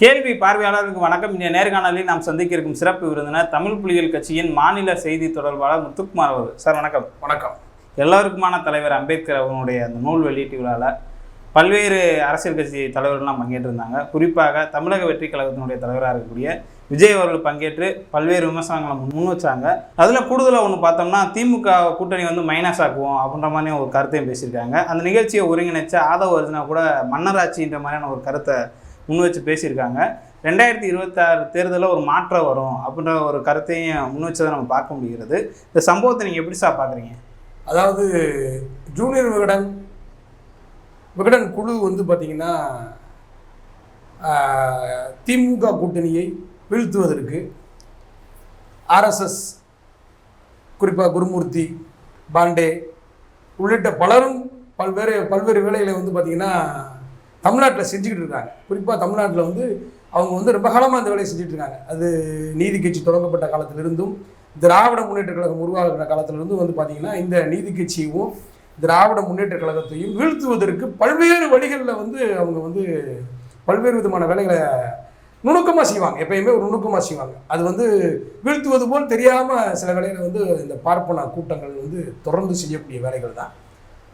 கேள்வி பார்வையாளருக்கு வணக்கம். இந்த நேர்காணலில் நாம் சந்திக்க இருக்கும் சிறப்பு விருந்தினர் தமிழ் புலிகள் கட்சியின் மாநில செய்தி தொடர்பாளர் முத்துக்குமார் அவர்கள். சார் வணக்கம். வணக்கம். எல்லோருக்குமான தலைவர் அம்பேத்கர் அவர்களுடைய அந்த நூல் வெளியீட்டு விழாவில் பல்வேறு அரசியல் கட்சி தலைவர்கள்லாம் பங்கேற்றிருந்தாங்க. குறிப்பாக தமிழக வெற்றி கழகத்தினுடைய தலைவராக இருக்கக்கூடிய விஜய் அவர்கள் பங்கேற்று பல்வேறு விமர்சனங்களை முன் வச்சாங்க. அதில் கூடுதலாக ஒன்று பார்த்தோம்னா திமுக கூட்டணி வந்து மைனஸ் ஆக்குவோம் அப்படின்ற மாதிரி ஒரு கருத்தையும் பேசியிருக்காங்க. அந்த நிகழ்ச்சியை ஒருங்கிணைச்ச ஆதவ அர்ஜுனா கூட மன்னராட்சின்ற மாதிரியான ஒரு கருத்தை முன் வச்சு பேசியிருக்காங்க. ரெண்டாயிரத்தி இருபத்தாறு தேர்தலில் ஒரு மாற்றம் வரும் அப்படின்ற ஒரு கருத்தையும் முன் வச்சதை நம்ம பார்க்க முடிகிறது. இந்த சம்பவத்தை நீங்கள் எப்படி சார் பார்க்குறீங்க? அதாவது ஜூனியர் விகடன் விகடன் குழு வந்து பார்த்திங்கன்னா திமுக கூட்டணியை வீழ்த்துவதற்கு ஆர்எஸ்எஸ் குறிப்பாக குருமூர்த்தி பாண்டே உள்ளிட்ட பலரும் பல்வேறு பல்வேறு வேலைகளை வந்து பார்த்திங்கன்னா தமிழ்நாட்டில் செஞ்சுக்கிட்டு இருக்காங்க. குறிப்பாக தமிழ்நாட்டில் வந்து அவங்க வந்து ரொம்ப காலமாக அந்த வேலையை செஞ்சுட்டு இருக்காங்க. அது நீதி கட்சி தொடங்கப்பட்ட காலத்திலிருந்தும் திராவிட முன்னேற்ற கழகம் உருவாகிற காலத்திலிருந்தும் வந்து பார்த்திங்கன்னா இந்த நீதி கட்சியும் திராவிட முன்னேற்ற கழகத்தையும் வீழ்த்துவதற்கு பல்வேறு வழிகளில் வந்து அவங்க வந்து பல்வேறு விதமான வேலைகளை நுணுக்கமாக செய்வாங்க. எப்பயுமே ஒரு நுணுக்கமாக செய்வாங்க. அது வந்து வீழ்த்துவது போல் தெரியாமல் சில வேலைகளை வந்து இந்த பார்ப்பன கூட்டங்கள் வந்து தொடர்ந்து செய்யக்கூடிய வேலைகள் தான்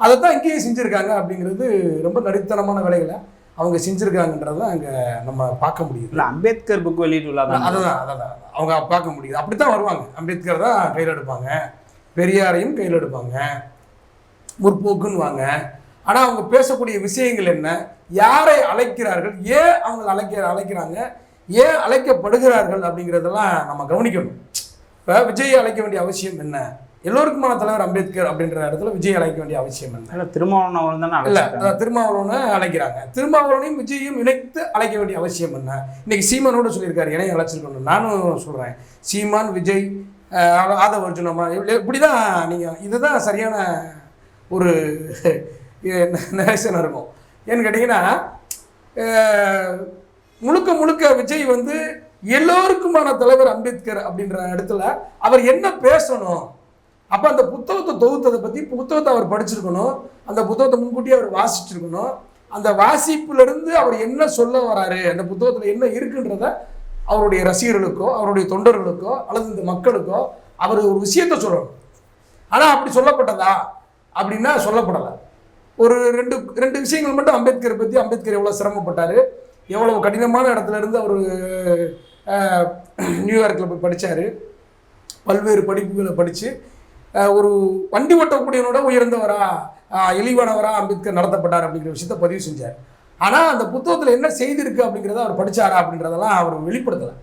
அதை தான் இங்கேயும் செஞ்சுருக்காங்க அப்படிங்கிறது ரொம்ப நடித்தனமான வேலைகளை அவங்க செஞ்சுருக்காங்கன்றதை அங்கே நம்ம பார்க்க முடியுது. இல்லை அம்பேத்கர் புக் வெளியீட்டு விழா தான் அதுதான் அதான் அவங்க பார்க்க முடியுது. அப்படி தான் வருவாங்க. அம்பேத்கர் தான் கையில் எடுப்பாங்க. பெரியாரையும் கையில் எடுப்பாங்க. முற்போக்குன்னு வாங்க ஆனால் அவங்க பேசக்கூடிய விஷயங்கள் என்ன? யாரை அழைக்கிறார்கள்? ஏன் அவங்க அழைக்க அழைக்கிறாங்க? ஏன் அழைக்கப்படுகிறார்கள் அப்படிங்கிறதெல்லாம் நம்ம கவனிக்கணும். இப்போ விஜய் அழைக்க வேண்டிய அவசியம் என்ன? எல்லோருக்குமான தலைவர் அம்பேத்கர் அப்படின்ற இடத்துல விஜய் அழைக்க வேண்டிய அவசியம் இல்லை. திருமாவளவன் தானே இல்ல திருமாவளவனை அழைக்கிறாங்க. திருமாவளவனையும் விஜயையும் இணைத்து அழைக்க வேண்டிய அவசியம் என்ன? இன்னைக்கு சீமானோட சொல்லியிருக்காரு இணைய அழைச்சிருக்கணும் நானும் சொல்றேன். சீமான் விஜய் ஆதவ அர்ஜுனமா இப்படிதான் நீங்க இதுதான் சரியான ஒரு நேசன் இருக்கும். ஏன்னு கேட்டிங்கன்னா முழுக்க முழுக்க விஜய் வந்து எல்லோருக்குமான தலைவர் அம்பேத்கர் அப்படின்ற இடத்துல அவர் என்ன பேசணும்? அப்போ அந்த புத்தகத்தை தொகுத்ததை பற்றி புத்தகத்தை அவர் படிச்சிருக்கணும். அந்த புத்தகத்தை முன்கூட்டியே அவர் வாசிச்சிருக்கணும். அந்த வாசிப்புலேருந்து அவர் என்ன சொல்ல வராரு அந்த புத்தகத்தில் என்ன இருக்குன்றத அவருடைய ரசிகர்களுக்கோ அவருடைய தொண்டர்களுக்கோ அல்லது இந்த மக்களுக்கோ அவர் ஒரு விஷயத்த சொல்லணும். ஆனால் அப்படி சொல்லப்பட்டதா? அப்படின்னா சொல்லப்படலை. ஒரு ரெண்டு ரெண்டு விஷயங்கள் மட்டும் அம்பேத்கரை பற்றி அம்பேத்கர் எவ்வளோ சிரமப்பட்டார் எவ்வளோ கடினமான இடத்துல இருந்து அவர் நியூயார்க்கில் போய் படித்தார் பல்வேறு படிப்புகளை படித்து ஒரு வண்டி ஓட்டக்கூடியவனோட உயர்ந்தவரா அஹ், இழிவானவரா அம்பேத்கர் நடத்தப்பட்டார் அப்படிங்கிற விஷயத்த பதிவு செஞ்சார். ஆனால் அந்த புத்தகத்தில் என்ன செய்திருக்கு அப்படிங்கிறத அவர் படித்தாரா அப்படின்றதெல்லாம் அவர் வெளிப்படுத்தலை.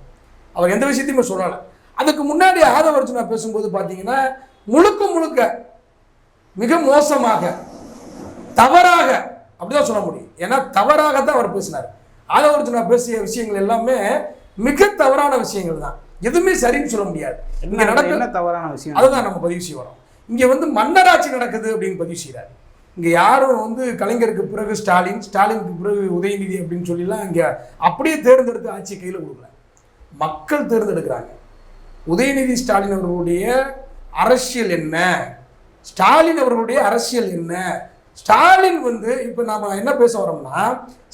அவர் எந்த விஷயத்தையுமே சொல்லலை. அதுக்கு முன்னாடி ஆதவர்ஜுனா பேசும்போது பார்த்தீங்கன்னா முழுக்க முழுக்க மிக மோசமாக தவறாக அப்படிதான் சொல்ல முடியும். ஏன்னா தவறாக தான் அவர் பேசினார். ஆதவர்ஜுனா பேசிய விஷயங்கள் எல்லாமே மிக தவறான விஷயங்கள் தான். எதுவுமே சரின்னு சொல்ல முடியாது. இங்க என்ன நடக்க என்ன தவறான விஷயம்? அதுதான் நம்ம பதிவு செய்ய வரோம். இங்கே வந்து மன்னராட்சி நடக்குது அப்படின்னு பதிவு செய்கிறார் இங்கே யாரும் வந்து கலைஞருக்கு பிறகு ஸ்டாலின் ஸ்டாலினுக்கு பிறகு உதயநிதி அப்படின்னு சொல்லிலாம் இங்கே அப்படியே தேர்ந்தெடுத்து ஆட்சியை கையில் கொடுக்கல. மக்கள் தேர்ந்தெடுக்கிறாங்க. உதயநிதி ஸ்டாலின் அவர்களுடைய அரசியல் என்ன? ஸ்டாலின் அவர்களுடைய அரசியல் என்ன? ஸ்டாலின் வந்து இப்போ நாம என்ன பேச வரோம்னா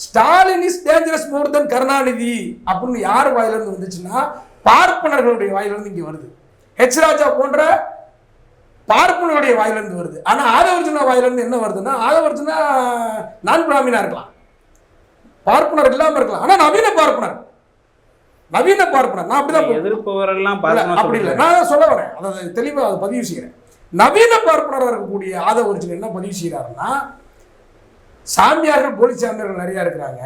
Stalin is dangerous more than Karunanidhi அப்படின்னு யார் வாயிலிருந்து வந்துச்சுன்னா பார்ப்பனர்களுடைய வாயிலிருந்து இங்கே வருது. ஹெச் ராஜா போன்ற பார்ப்பனருடைய வாயிலிருந்து வருது. ஆனால் ஆதவர்ஜுனா வாயிலிருந்து என்ன வருதுன்னா ஆதவர்ஜுனா நான் பிராமினா இருக்கலாம். பார்ப்பனர் இல்லாமல் இருக்கலாம். ஆனால் நவீன பார்ப்பனர். நவீன பார்ப்பனர். நான் அப்படிதான் எதிர்ப்பவரெல்லாம் அப்படி இல்லை. நான் சொல்ல வரேன். அதை தெளிவாக அதை பதிவு செய்கிறேன் நவீன பார்ப்பனராக இருக்கக்கூடிய ஆதவ ஒரிஜினல் என்ன பதிவு செய்கிறாருன்னா சாமியார்கள் போலி சாமியார்கள் நிறையா இருக்கிறாங்க.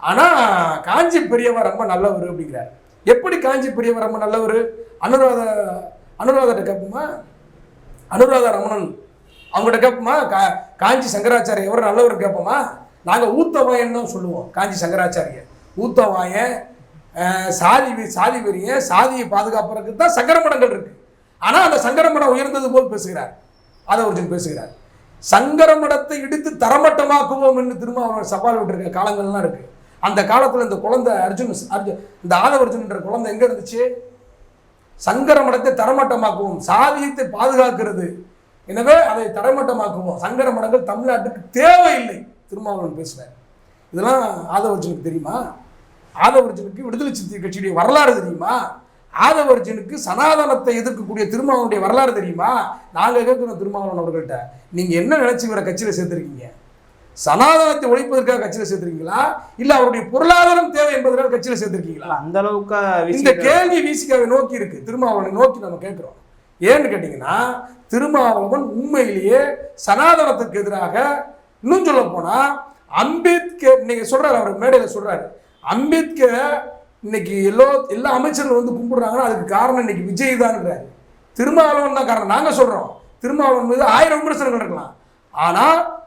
ஆனால் காஞ்சி பெரியவர் ரொம்ப நல்லவர் அப்படிங்கிறார். எப்படி காஞ்சி பெரியவர் நல்லவர்? அனுராத அனுராதட்ட கேட்போமா? அனுராத ரமணன். அவங்ககிட்ட கேட்போமா? கா காஞ்சி சங்கராச்சாரியர் எவர் நல்லவர் கேட்போமா? நாங்கள் ஊத்தவாயன் தான் சொல்லுவோம் காஞ்சி சங்கராச்சாரியர் ஊத்தவாயன் சாதி வி- சாதி வெறிய சாதியை பாதுகாப்புறதுக்கு தான் சங்கரமடங்கள் இருக்குது ஆனால் அந்த சங்கரமடம் உயர்ந்தது போல் பேசுகிறார். ஆதவர்ஜன் பேசுகிறார். சங்கரமடத்தை இடித்து தரமட்டமாக்குவோம் என்று திருமாவளவன் சவால் விட்டுருக்க காலங்கள்லாம் இருக்குது அந்த காலத்தில் இந்த குழந்தை அர்ஜுன் அர்ஜுன் இந்த ஆதவர்ஜுன்ற குழந்தை எங்கே இருந்துச்சு? சங்கர மடத்தை தரமட்டமாக்குவோம். சாதியத்தை பாதுகாக்கிறது. எனவே அதை தரமட்டமாக்குவோம். சங்கர மடங்கள் தமிழ்நாட்டுக்கு தேவையில்லை. திருமாவளவன் பேசுகிறார் இதெல்லாம் ஆதவர்ஜனுக்கு தெரியுமா? ஆதவர்ஜனுக்கு விடுதலை சிறுத்தை கட்சியுடைய வரலாறு தெரியுமா? ஆதவர்ஜனுக்கு சனாதனத்தை எதிர்க்கக்கூடிய திருமாவளவனுடைய வரலாறு தெரியுமா? நாங்கள் கேட்குறோம் திருமாவளவன் அவர்கள்ட்ட. நீங்கள் என்ன நினைச்சு வர கட்சியில் சேர்த்திருக்கீங்க? சனாதனத்தை ஒழிப்பதற்காக கட்சியில சேர்த்திருக்கீங்களா இல்ல அவருடைய பொருளாதாரம் தேவை என்பதற்காக கட்சியில சேர்த்திருக்கீங்களா அந்த அளவுக்கு இந்த கேள்வி விசிகாவை நோக்கி இருக்கு. திருமாவளவனை நோக்கி நம்ம கேட்கிறோம். ஏன்னு கேட்டீங்கன்னா திருமாவளவன் உண்மையிலேயே சனாதனத்துக்கு எதிராக இன்னும் சொல்ல போனா அம்பேத்கர் இன்னைக்கு சொல்றாரு அவர் மேடையில சொல்றாரு. அம்பேத்கரை இன்னைக்கு எல்லோ எல்லா அமைச்சர்கள் வந்து கும்பிடுறாங்கன்னா அதுக்கு காரணம் இன்னைக்கு விஜய் தான்ன்றாரு திருமாவளவன் தான் காரணம். நாங்க சொல்றோம். திருமாவளவன் மீது ஆயிரம் விமர்சனங்கள் இருக்கலாம். ஆனா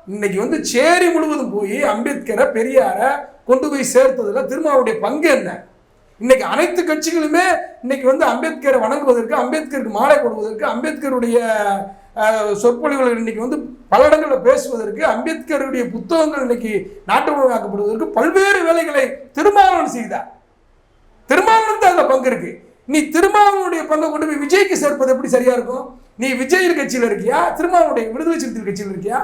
இன்னைக்கு வந்து சேரி முழுவதும் போய் அம்பேத்கரை பெரியாரை கொண்டு போய் சேர்த்ததுல திருமாவுடைய பங்கு என்ன? இன்னைக்கு அனைத்து கட்சிகளுமே இன்னைக்கு வந்து அம்பேத்கரை வணங்குவதற்கு அம்பேத்கருக்கு மாலை போடுவதற்கு அம்பேத்கருடைய சொற்பொழிவுகள் இன்னைக்கு வந்து பல இடங்களில் பேசுவதற்கு அம்பேத்கருடைய புத்தகங்கள் இன்னைக்கு நாட்டு பல்வேறு வேலைகளை திருமாவளவன் செய்தார். திருமாவளவன் தான் அதில் பங்கு இருக்கு. நீ திருமாவளவனுடைய பங்கை கொண்டு போய் விஜய்க்கு சேர்ப்பது எப்படி சரியா இருக்கும்? நீ விஜய் கட்சியில் இருக்கியா? திருமாவனுடைய விடுதலை சிறுத்தைகள் கட்சியில் இருக்கியா?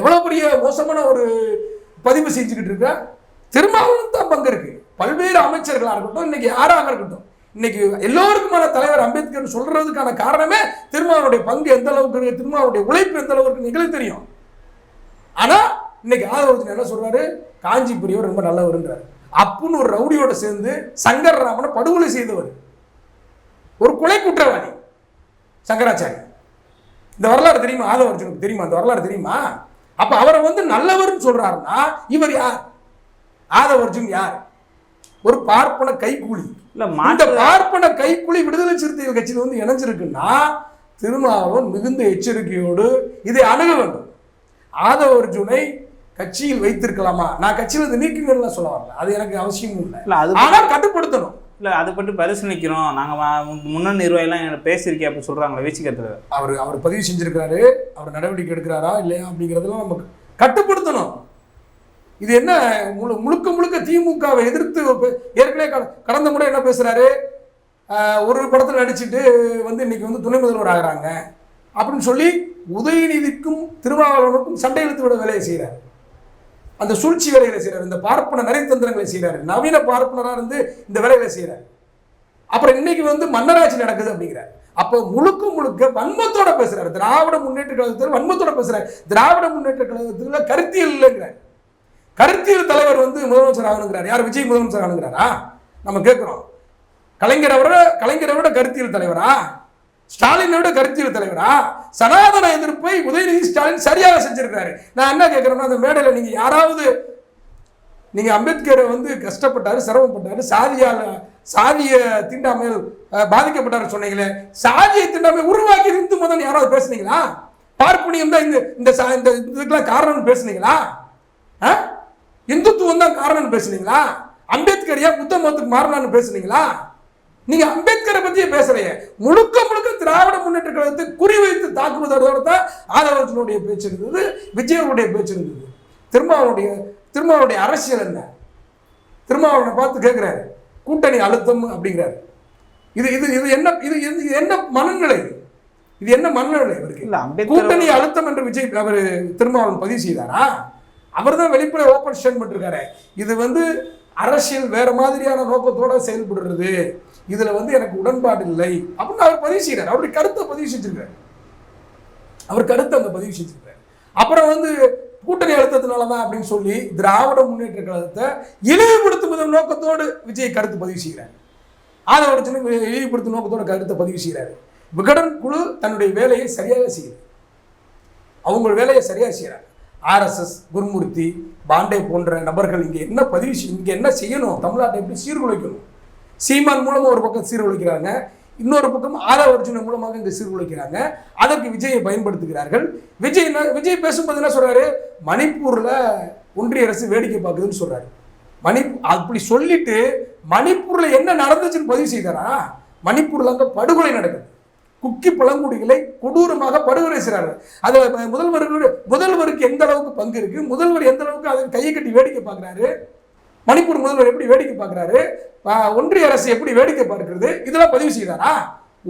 எவ்வளோ பெரிய மோசமான ஒரு பதிவு செஞ்சுக்கிட்டு இருக்கா திருமாவளவன் தான் பங்கு இருக்கு. பல்வேறு அமைச்சர்களாக இருக்கட்டும் இன்னைக்கு யாராக இருக்கட்டும் இன்னைக்கு எல்லோருக்குமான தலைவர் அம்பேத்கர் சொல்றதுக்கான காரணமே திருமாவளுடைய பங்கு எந்த அளவுக்கு இருக்கு திருமாவளுடைய உழைப்பு எந்த அளவுக்கு எங்களுக்கு தெரியும். ஆனால் இன்னைக்கு ஆதரவு என்ன சொல்றாரு? காஞ்சி பெரியவர் ரொம்ப நல்லவருன்றார் அப்புன்னு ஒரு ரவுடியோட சேர்ந்து சங்கர் ராமனை படுகொலை செய்தவர். ஒரு கொலை குற்றவாளி சங்கராச்சாரி. இந்த வரலாறு தெரியுமா? ஆதவர்ஜனுக்கு தெரியுமா? அந்த வரலாறு தெரியுமா? அப்ப அவரை வந்து நல்லவர்னு சொல்றாருன்னா இவர் யார்? ஆதவர்ஜுன் யார்? ஒரு பார்ப்பன கைக்கூலி இல்ல இந்த பார்ப்பன கைக்கூலி விடுதலை சிறுத்தைகள் கட்சியில் வந்து இணைஞ்சிருக்குன்னா திருமாவளவன் மிகுந்த எச்சரிக்கையோடு இதை அணுக வேண்டும். ஆதவர்ஜுனை கட்சியில் வைத்திருக்கலாமா? நான் கட்சியில் இருந்து நீக்குங்கன்னு சொல்ல வரல. அது எனக்கு அவசியமும் இல்லை. இல்ல அது ஆனால் கட்டுப்படுத்தணும். இல்லை அதை பற்றி பரிசீலிக்கிறோம். நாங்கள் முன்னணி நிர்வாகிலாம் என்னை பேசியிருக்கேன் அப்படி சொல்கிறாங்களே வீச்சுக்கத்துல அவர் அவர் பதிவு செஞ்சிருக்கிறாரு அவர் நடவடிக்கை எடுக்கிறாரா இல்லையா அப்படிங்கிறதெல்லாம் நம்ம கட்டுப்படுத்தணும். இது என்ன முழு முழுக்க முழுக்க திமுகவை எதிர்த்து ஏற்கனவே கட- கடந்த முறை என்ன பேசுகிறாரு ஒரு படத்தில் நடிச்சுட்டு வந்து இன்னைக்கு வந்து துணை முதல்வர் ஆகுறாங்க. அப்படின்னு சொல்லி உதயநிதிக்கும் திருமாவளவனுக்கும் சண்டை இழுத்து விட வேலையை செய்கிறார் அந்த சூழ்ச்சி வேலைகளை செய்கிறார் இந்த பார்ப்பன நரைத்தந்திரங்களை செய்கிறாரு நவீன பார்ப்பனராக இருந்து இந்த வேலைகளை செய்கிறார் அப்புறம் இன்னைக்கு வந்து மன்னராட்சி நடக்குது அப்படிங்கிறார். அப்போ முழுக்க முழுக்க வன்மத்தோட பேசுறாரு. திராவிட முன்னேற்ற கழகத்தில் வன்மத்தோட பேசுறாரு. திராவிட முன்னேற்ற கழகத்தில் கருத்தியல் இல்லைங்கிறார். கருத்தியல் தலைவர் வந்து முதலமைச்சர் ஆகணுங்கிறார். யார்? விஜய் முதலமைச்சர் ஆகணுங்கிறாரா? நம்ம கேட்குறோம். கலைஞரை விட கலைஞரை விட கருத்தியல் தலைவரா? ஸ்டாலினோட கருத்தியல் தலைவரா? சனாதன எதிர்ப்பை உதயநிதி ஸ்டாலின் சரியாக செஞ்சிருக்காரு. நான் என்ன கேட்குறேன்னா அந்த மேடையில் நீங்கள் யாராவது நீங்கள் அம்பேத்கரை வந்து கஷ்டப்பட்டார் சிரமப்பட்டார் சாதியால் சாதிய தீண்டாமையில் பாதிக்கப்பட்டார் சொன்னீங்களே சாதியை தீண்டாமை உருவாக்கி இந்து மதம் யாராவது பேசுனீங்களா? பார்ப்பனியம் தான் இந்த இந்த சா- இந்த இதுக்கெல்லாம் காரணம்னு பேசுனீங்களா? ஆ? இந்துத்துவம் தான் காரணம்னு பேசுனீங்களா? அம்பேத்கர் ஏன் புத்த மதத்துக்கு மாறினான்னு பேசுனீங்களா? நீங்க அம்பேத்கரை பத்தியே பேசலையே முழுக்க முழுக்க திராவிட முன்னேற்ற கழகத்தை குறிவைத்து தாக்குவதோட தான் ஆதவர்ஜனுடைய பேச்சு இருந்தது விஜயனுடைய பேச்சு இருந்தது. திருமாவனுடைய திருமாவனுடைய அரசியல் என்ன? திருமாவளவனை பார்த்து கேட்கிறாரு கூட்டணி அழுத்தம் அப்படிங்கிறாரு. இது இது இது என்ன இது இது என்ன மனநிலை? இது என்ன மனநிலை இவருக்கு? இல்ல கூட்டணி அழுத்தம் என்று விஜய் அவர் திருமாவளவன் பதிவு செய்தாரா? அவர் தான் வெளிப்படை ஓப்பன் ஸ்டேட்மெண்ட் இருக்காரு. இது வந்து அரசியல் வேற மாதிரியான நோக்கத்தோட செயல்படுறது. இதுல வந்து எனக்கு உடன்பாடு இல்லை. அப்படின்னு அவர் பதிவு செய்கிறார் அவருடைய கருத்தை பதிவு செஞ்சிருக்காரு. அவர் கருத்தை அங்க பதிவு செஞ்சிருக்காரு. அப்புறம் வந்து கூட்டணி அழுத்தத்தினாலதான் அப்படின்னு சொல்லி திராவிட முன்னேற்ற கழகத்தை இழிவுபடுத்தும் நோக்கத்தோடு விஜய் கருத்து பதிவு செய்கிறார். ஆதவர்ஜனை இழிவுபடுத்தும் நோக்கத்தோட கருத்தை பதிவு செய்கிறாரு. விகடன் குழு தன்னுடைய வேலையை சரியாக செய்யுது. அவங்க வேலையை சரியாக செய்கிறாங்க. ஆர்எஸ்எஸ் குருமூர்த்தி பாண்டே போன்ற நபர்கள் இங்கே என்ன பதிவு இங்கே என்ன செய்யணும்? தமிழ்நாட்டை எப்படி சீர்குலைக்கணும்? சீமான் மூலமாக ஒரு பக்கம் சீர்குலைக்கிறாங்க. இன்னொரு பக்கம் ஆதவர்ஜுன மூலமாக இங்கே சீர்குலைக்கிறாங்க. அதற்கு விஜயை பயன்படுத்துகிறார்கள். விஜய் விஜய் பேசும்போது என்ன சொல்கிறாரு மணிப்பூரில் ஒன்றிய அரசு வேடிக்கை பார்க்குதுன்னு சொல்கிறாரு மணி அப்படி சொல்லிட்டு மணிப்பூரில் என்ன நடந்துச்சுன்னு பதிவு செய்தாரா? மணிப்பூரில் அங்கே படுகொலை நடக்குது. குக்கி பழங்குடிகளை கொடூரமாக படுகொலை செய்கிறார்கள். அதில் முதல்வருக்கு முதல்வருக்கு எந்த அளவுக்கு பங்கு இருக்கு? முதல்வர் எந்த அளவுக்கு அதை கையை கட்டி வேடிக்கை பார்க்குறாரு? மணிப்பூர் முதல்வர் எப்படி வேடிக்கை பார்க்குறாரு? ஒன்றிய அரசு எப்படி வேடிக்கை பார்க்கிறது? இதெல்லாம் பதிவு செய்தாரா?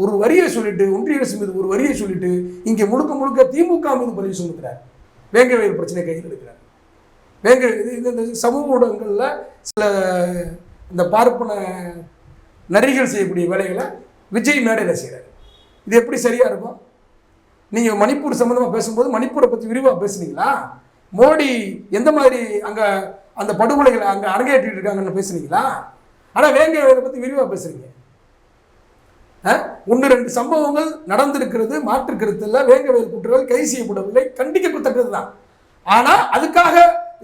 ஒரு வரியை சொல்லிட்டு ஒன்றிய அரசு மீது ஒரு வரியை சொல்லிட்டு இங்கே முழுக்க முழுக்க திமுக மீது பதிவு சுமத்துறார் வேங்கவேல் பிரச்சனை கையில் எடுக்கிறார். வேங்க இந்த சமூக ஊடகங்களில் சில இந்த பார்ப்பன நரிகள் செய்யக்கூடிய வேலைகளை விஜய் மேடையில் செய்கிறார். இது எப்படி சரியாக இருக்கும்? நீங்கள் மணிப்பூர் சம்மந்தமாக பேசும்போது மணிப்பூரை பற்றி விரிவாக பேசுனீங்களா? மோடி எந்த மாதிரி அங்கே அந்த படுகொலைகளை அங்கே அரங்கேற்றிட்டு இருக்காங்கன்னு பேசுனீங்களா? ஆனால் வேங்கை பற்றி விரிவாக பேசுறீங்க. ஒன்று ரெண்டு சம்பவங்கள் நடந்திருக்கிறது மாற்று கருத்தில் வேங்கவேல் குற்றங்கள் கைது செய்யப்படவில்லை கண்டிக்கத்தக்கது தான் ஆனால் அதுக்காக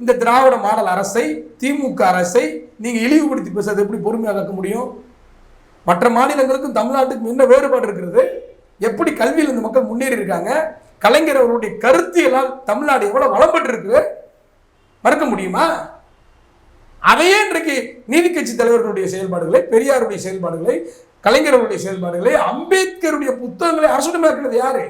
இந்த திராவிட மாடல் அரசை திமுக அரசை நீங்கள் இழிவுபடுத்தி பேசுறது எப்படி பொறுமையாக இருக்க முடியும்? மற்ற மாநிலங்களுக்கும் தமிழ்நாட்டுக்கும் என்ன வேறுபாடு இருக்கிறது? எப்படி கல்வியில் இந்த மக்கள் முன்னேறி இருக்காங்க? கலைஞர் அவருடைய கருத்தியலால் தமிழ்நாடு எவ்வளோ வளம் இருக்கு மறக்க முடியுமா? அதையே இன்றைக்கு நீதி கட்சி தலைவர்களுடைய செயல்பாடுகளை பெரியாருடைய செயல்பாடுகளை கலைஞர்களுடைய செயல்பாடுகளை அம்பேத்கருடைய புத்தகங்களை அரசுடமாக்குறது யாரு?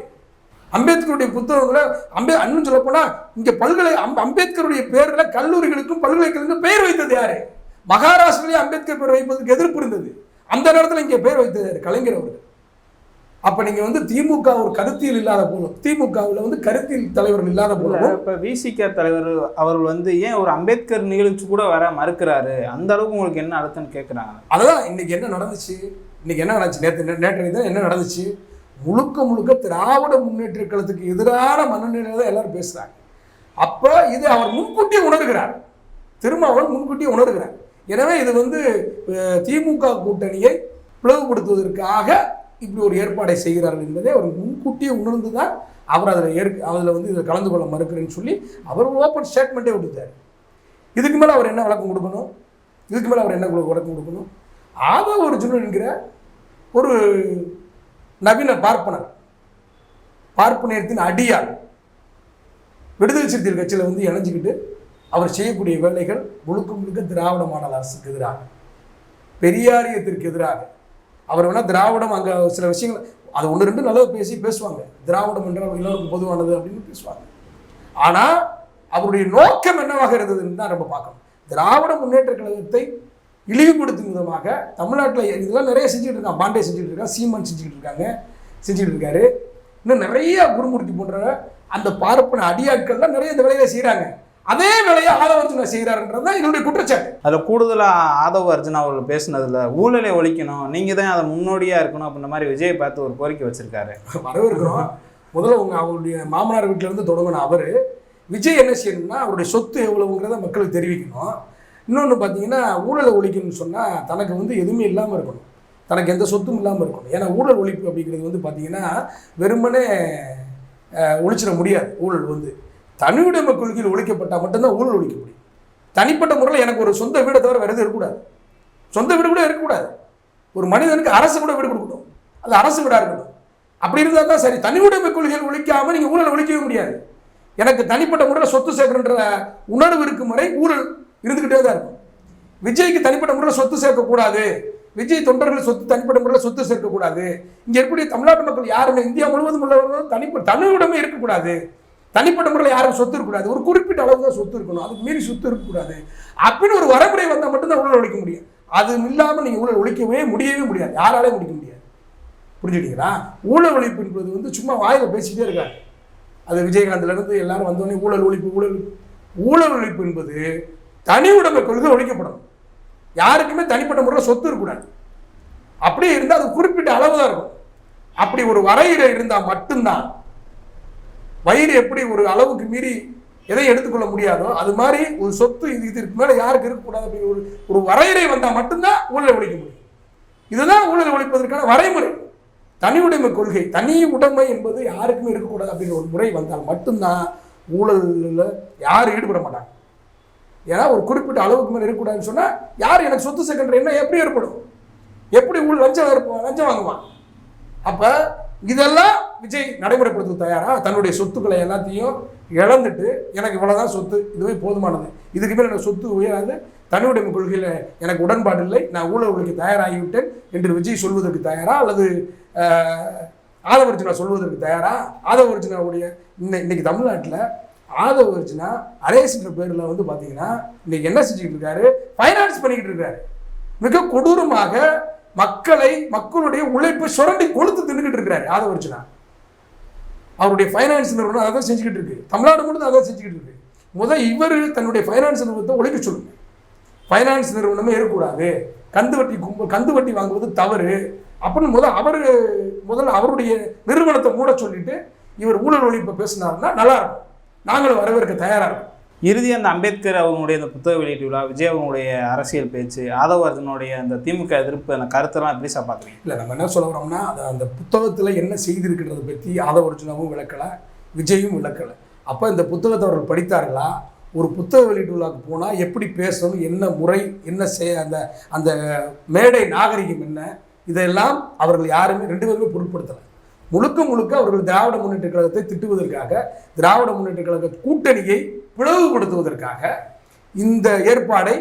அம்பேத்கருடைய புத்தகங்களை அம்பே அண்ணன் சொல்ல போனா இங்க பல்கலை அம் அம்பேத்கருடைய பேர்ல கல்லூரிகளுக்கும் பல்கலைக்கழகங்களுக்கும் பெயர் வைத்தது யாரு? மகாராஷ்டிரிலேயே அம்பேத்கர் பேர் வைப்பதற்கு எதிர்ப்பு இருந்தது. அந்த நேரத்தில் இங்கே பேர் வைத்தது யாரு? கலைஞர் அவர்கள். அப்ப நீங்க வந்து திமுக ஒரு கருத்தியல் இல்லாத போலும் திமுகவில் வந்து கருத்தியல் தலைவர்கள் இல்லாத போலும் இப்போ விசிக தலைவர் அவர்கள் வந்து ஏன் ஒரு அம்பேத்கர் நிகழ்ச்சி கூட வர மறுக்கிறாரு? அந்த அளவுக்கு உங்களுக்கு என்ன அழுத்தம்னு கேட்குறாங்க அதுதான் இன்னைக்கு என்ன நடந்துச்சு? இன்னைக்கு என்ன நடந்துச்சு? நேற்று நேற்று தான் என்ன நடந்துச்சு? முழுக்க முழுக்க திராவிட முன்னேற்ற கழகத்துக்கு எதிரான மனநிலையில தான் எல்லாரும் பேசுறாங்க. அப்ப இது அவர் முன்கூட்டியே உணர்கிறார். திருமாவளவன் முன்கூட்டியே உணர்கிறார். எனவே இது வந்து திமுக கூட்டணியை பிளவுபடுத்துவதற்காக இப்படி ஒரு ஏற்பாடை செய்கிறார்கள் என்பதை அவர் முன்கூட்டியே உணர்ந்து தான் அவர் அதில் ஏற்க அதில் வந்து இதில் கலந்து கொள்ள மறுக்கிறேன்னு சொல்லி அவர் ஓப்பன் ஸ்டேட்மெண்ட்டே கொடுத்தார் இதுக்கு மேலே அவர் என்ன விளக்கம் கொடுக்கணும்? இதுக்கு மேலே அவர் என்ன விளக்கம் கொடுக்கணும்? ஆதவ ஒரிஜினல் என்கிற ஒரு நவீன பார்ப்பனர். பார்ப்பனியத்தின் அடியார் விடுதலை சிறுத்தைகள் கட்சியில் வந்து இணைஞ்சிக்கிட்டு அவர் செய்யக்கூடிய வேலைகள் முழுக்க முழுக்க திராவிட மாடல் அரசுக்கு எதிராக பெரியாரியத்திற்கு எதிராக. அவர் வேணால் திராவிடம் அங்கே சில விஷயங்கள் அது ஒன்று ரெண்டு நல்லது பேசி பேசுவாங்க. திராவிடம் என்றால் எல்லோருக்கும் பொதுவானது அப்படின்னு பேசுவாங்க. ஆனால் அவருடைய நோக்கம் என்னவாக இருந்ததுன்னு தான் நம்ம பார்க்கணும். திராவிட முன்னேற்ற கழகத்தை இழிவுபடுத்தும் விதமாக தமிழ்நாட்டில் இதெல்லாம் நிறைய செஞ்சுட்டு இருக்காங்க பாண்டே செஞ்சுட்டு இருக்காங்க சீமான் செஞ்சுக்கிட்டு இருக்காங்க செஞ்சுக்கிட்டு இருக்காரு. இன்னும் நிறைய குருமூர்த்தி போன்ற அந்த பார்ப்பன அடியாட்கள்லாம் நிறைய இந்த வேலையை செய்கிறாங்க அதே வேலையை ஆதவர்ஜுனா செய்கிறாருன்றது தான் என்னுடைய குற்றச்சாட்டு. அதில் கூடுதலாக ஆதவ அர்ஜுனா அவர்கள் பேசுனதுல ஊழலை ஒழிக்கணும் நீங்கள் தான் அதை முன்னோடியாக இருக்கணும் அப்படின்ற மாதிரி விஜய் பார்த்து ஒரு கோரிக்கை வச்சிருக்காரு. வரவேற்கிறோம். முதல்ல உங்க அவருடைய மாமனார் வீட்டுல இருந்து தொடங்கின அவர் விஜய் என்ன செய்யணும்னா அவருடைய சொத்து எவ்வளவுங்கிறத மக்களுக்கு தெரிவிக்கணும். இன்னொன்று பார்த்தீங்கன்னா ஊழலை ஒழிக்கணும்னு சொன்னால் தனக்கு வந்து எதுவுமே இல்லாமல் இருக்கணும். தனக்கு எந்த சொத்தும் இல்லாமல் இருக்கணும். ஏன்னா ஊழல் ஒழிப்பு அப்படிங்கிறது வந்து பார்த்தீங்கன்னா வெறுமனே ஒழிச்சிட முடியாது. ஊழல் வந்து தனியுடைமை கொள்கையில் ஒழிக்கப்பட்டால் மட்டும்தான் ஊழல் ஒழிக்க முடியும். தனிப்பட்ட முறையில் எனக்கு ஒரு சொந்த வீடை தவிர வேறு எதுவும் இருக்கக்கூடாது. சொந்த வீடு கூட இருக்கக்கூடாது. ஒரு மனிதனுக்கு அரசு கூட வீடு கொடுக்கணும். அது அரசு வீடாக இருக்கணும் அப்படி இருந்தால் தான் சரி. தனியுடைமை கொள்கையில் ஒழிக்காமல் நீங்கள் ஊழல் ஒழிக்கவே முடியாது. எனக்கு தனிப்பட்ட முறையில் சொத்து சேர்க்கணுன்ற உணர்வு இருக்கும் வரை ஊழல் இருந்துக்கிட்டே தான் இருக்கும். விஜய்க்கு தனிப்பட்ட முறையில் சொத்து சேர்க்கக்கூடாது. விஜய் தொண்டர்கள் சொத்து தனிப்பட்ட முறையில் சொத்து சேர்க்கக்கூடாது. இங்கே இருக்கக்கூடிய தமிழ்நாட்டு மக்கள் யாருமே இந்தியா முழுவதும் உள்ளவர்களும் தனிப்பட்ட தனி உடைமை இருக்கக்கூடாது. தனிப்பட்ட முறையில் யாரும் சொத்து இருக்கக்கூடாது. ஒரு குறிப்பிட்ட அளவு தான் சொத்து இருக்கணும். அதுக்கு மீறி சொத்து இருக்கக்கூடாது. அப்படின்னு ஒரு வரைமுறை வந்தால் மட்டும்தான் ஊழல் ஒழிக்க முடியும். அது இல்லாமல் நீங்கள் ஊழல் ஒழிக்கவே முடியவே முடியாது. யாராலே முடிக்க முடியாது. புரிஞ்சுட்டீங்களா ஊழல் ஒழிப்பு என்பது வந்து சும்மா வாயில் பேசிக்கிட்டே இருக்காங்க அது விஜயகாந்த்லேருந்து எல்லாரும் வந்தோடனே ஊழல் ஒழிப்பு ஊழல் ஊழல் ஒழிப்பு என்பது தனி உடைமை கொள்கை ஒழிக்கப்படணும் யாருக்குமே தனிப்பட்ட முறையில் சொத்து இருக்கக்கூடாது. அப்படியே இருந்தால் அது குறிப்பிட்ட அளவு தான் இருக்கும். அப்படி ஒரு வரையறை இருந்தால் மட்டும்தான் வயிறு எப்படி ஒரு அளவுக்கு மீறி எதை எடுத்துக்கொள்ள முடியாதோ அது மாதிரி ஒரு சொத்து இது இதுக்கு மேலே யாருக்கு இருக்கக்கூடாது அப்படின்னு ஒரு ஒரு வரையறை வந்தால் மட்டும்தான் ஊழலை ஒழிக்க முடியும். இதுதான் ஊழல் ஒழிப்பதற்கான வரைமுறை. தனி உடைமை கொள்கை தனி உடைமை என்பது யாருக்குமே இருக்கக்கூடாது அப்படிங்கிற ஒரு முறை வந்தால் மட்டும்தான் ஊழலில் யாரும் ஈடுபட மாட்டாங்க. ஏன்னா ஒரு குறிப்பிட்ட அளவுக்கு மேலே இருக்கக்கூடாதுன்னு சொன்னால் யார் எனக்கு சொத்து சேர்க்கின்ற என்ன எப்படி ஏற்படும்? எப்படி ஊழல் லஞ்சம் இருப்போம் லஞ்சம் வாங்குவான். அப்போ இதெல்லாம் விஜய் நடைமுறைப்படுத்த தயாரா? தன்னுடைய சொத்துக்களை எல்லாத்தையும் இழந்துட்டு எனக்கு இவ்வளோதான் சொத்து இதுவே போதுமானது. இதுக்கு மேல் எனக்கு சொத்து உயராது. தன்னுடைய கொள்கையில் எனக்கு உடன்பாடு இல்லை. நான் ஊழல் ஒழிக்க தயாராகிவிட்டேன் என்று விஜய் சொல்வதற்கு தயாரா? அல்லது ஆஹ், ஆதவர்ஜுனா சொல்வதற்கு தயாரா? ஆதவர்ஜுனாவுடைய இன்னை இன்னைக்கு தமிழ்நாட்டில் ஆதவர்ஜுனா அரேஸ்ன்ற பேரில் வந்து பார்த்தீங்கன்னா இன்னைக்கு என்ன செஞ்சுக்கிட்டு இருக்காரு? ஃபைனான்ஸ் பண்ணிக்கிட்டு இருக்காரு. மிக கொடூரமாக மக்களை மக்களுடைய உழைப்பை சுரண்டி கொழுத்து தின்னுக்கிட்டு இருக்கிறாரு ஆதவர்ஜுனா அவருடைய ஃபைனான்ஸ் நிறுவனம் அதை தான் செஞ்சுக்கிட்டு இருக்கு. தமிழ்நாடு மட்டும் அதை செஞ்சுக்கிட்டு இருக்கு. முதல் இவர் தன்னுடைய ஃபைனான்ஸ் நிறுவனத்தை ஒழிக்க சொல்லுங்க. ஃபைனான்ஸ் நிறுவனமே இருக்கக்கூடாது. கந்து வட்டி கும்பல் கந்து வட்டி வாங்குவது தவறு. அப்படின்னு முதல் அவர் முதல்ல அவருடைய நிறுவனத்தை மூட சொல்லிட்டு இவர் ஊழல் ஒழிப்பை பேசினாருன்னா நல்லா இருக்கும். நாங்களும் வரவேற்க தயாராக இருக்கும். இறுதி அந்த அம்பேத்கர் அவங்களுடைய அந்த புத்தக வெளியீட்டு விழா விஜய் அவங்களுடைய அரசியல் பேச்சு ஆதவர்தனுடைய அந்த திமுக எதிர்ப்பு அந்த கருத்தெல்லாம் எப்படி சார் பார்க்குறீங்க? இல்லை நம்ம என்ன சொல்ல வரோம்னா அது அந்த புத்தகத்தில் என்ன செய்திருக்கிறத பற்றி ஆதவர்ஜுனாவும் விளக்கலை விஜயும் விளக்கலை. அப்போ இந்த புத்தகத்தை அவர்கள் படித்தார்களா? ஒரு புத்தக வெளியீட்டு விழாவுக்கு போனால் எப்படி பேசணும் என்ன முறை என்ன செய் அந்த அந்த மேடை நாகரிகம் என்ன? இதெல்லாம் அவர்கள் யாருமே ரெண்டு பேருமே பொருட்படுத்தலை. முழுக்க முழுக்க அவர்கள் திராவிட முன்னேற்ற கழகத்தை திட்டுவதற்காக திராவிட முன்னேற்ற கழக கூட்டணியை பிளவுபடுத்துவதற்காக இந்த ஏற்பாடை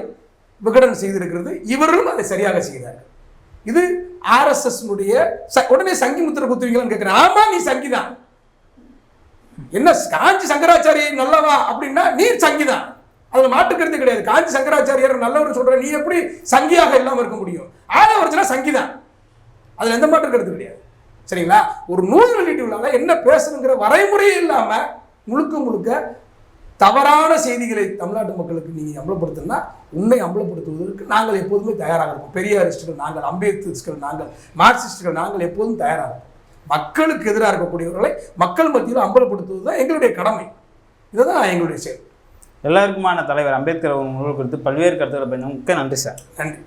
விகடன் செய்திருக்கிறது. இவர்களும் அதை சரியாக செய்தார்கள் இது ஆர்எஸ்எஸ்னுடைய உடனே சங்கி முத்திர குத்துவீங்களான்னு கேட்குறேன் ஆமா நீ சங்கிதான் என்ன காஞ்சி சங்கராச்சாரி நல்லவா அப்படின்னா நீ சங்கிதான் அதுல மாட்டுக்கிறது கிடையாது. காஞ்சி சங்கராச்சாரியார் நல்லவர் சொல்ற நீ எப்படி சங்கியாக இல்லாம இருக்க முடியும்? ஆதவர்ஜனா சங்கிதான் அதுல எந்த மாற்று கருத்து கிடையாது. சரிங்களா? ஒரு நூல் வெளியீட்டு விழாவில் என்ன பேசணுங்கிற வரைமுறையே இல்லாம முழுக்க முழுக்க தவறான செய்திகளை தமிழ்நாட்டு மக்களுக்கு நீங்க அம்பலப்படுத்தினா உன்னை அம்பலப்படுத்துவதற்கு நாங்கள் எப்போதுமே தயாராக இருப்போம். பெரியாரிஸ்டுகள் நாங்கள் அம்பேத்கரிஸ்டுகள் நாங்கள் மார்க்சிஸ்டுகள் நாங்கள் எப்போதும் தயாராக இருப்போம். மக்களுக்கு எதிராக இருக்கக்கூடியவர்களை மக்கள் மத்தியில் அம்பலப்படுத்துவது தான் எங்களுடைய கடமை. இதுதான் எங்களுடைய செயல். எல்லாருக்குமான தலைவர் அம்பேத்கர் அவங்க குறித்து பல்வேறு கருத்துக்களை பயணம் மிக்க நன்றி சார். நன்றி.